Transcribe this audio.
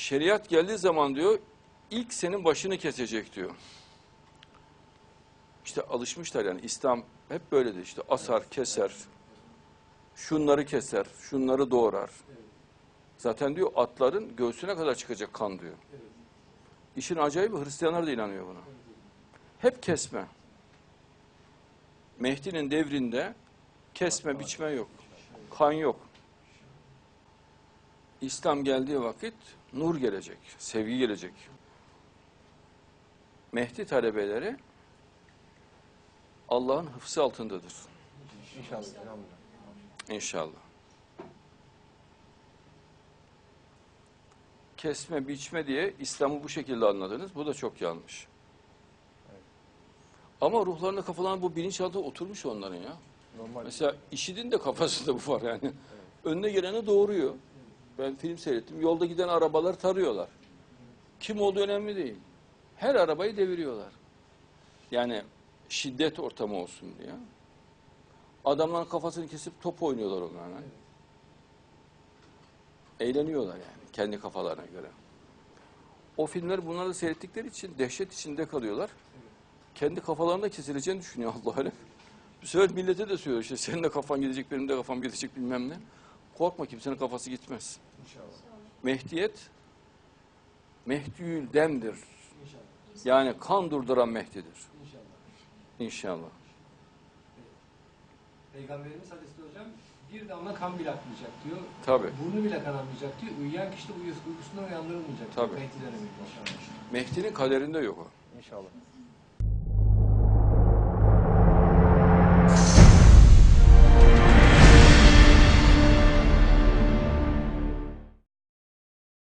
şeriat geldiği zaman diyor ilk senin başını kesecek diyor. İşte alışmışlar yani İslam hep böyledir işte asar, keser, şunları keser, şunları doğrar. Zaten diyor atların göğsüne kadar çıkacak kan diyor. İşin acayip Hristiyanlar da inanıyor buna. Hep kesme. Mehdi'nin devrinde kesme, biçme yok. Kan yok. İslam geldiği vakit nur gelecek, sevgi gelecek. Mehdi talebeleri Allah'ın hıfzı altındadır İnşallah. inşallah. Kesme, biçme diye İslam'ı bu şekilde anladınız. Bu da çok yanlış. Ama ruhlarına kafalarına bu bilinçaltı oturmuş onların ya. Normal. Mesela işidin de kafasında bu var yani. Önüne geleni doğuruyor. Ben film seyrettim. Yolda giden arabalar tarıyorlar. Kim olduğu önemli değil. Her arabayı deviriyorlar. Yani şiddet ortamı olsun diye. Adamların kafasını kesip top oynuyorlar onlarla. Eğleniyorlar yani kendi kafalarına göre. O filmleri bunları seyrettikleri için dehşet içinde kalıyorlar. Kendi kafalarında kesileceğini düşünüyor Allah öyle. Bu sefer millete de söylüyor işte senin de kafan gidecek benim de kafam gidecek bilmem ne. Korkma kimsenin kafası gitmez. İnşallah. Mehdiyet Mehdiyül demdir. İnşallah. Yani kan durduran Mehdi'dir. İnşallah. İnşallah. Peygamberimiz Hadis'te hocam bir damla kan bile akmayacak diyor. Tabi. Burnu bile kanamayacak diyor. Uyuyan kişi de uyus, uykusundan uyandırılmayacak. Tabii. Mehdi dönemi inşallah. Mehdi'nin kaderinde yok o. İnşallah.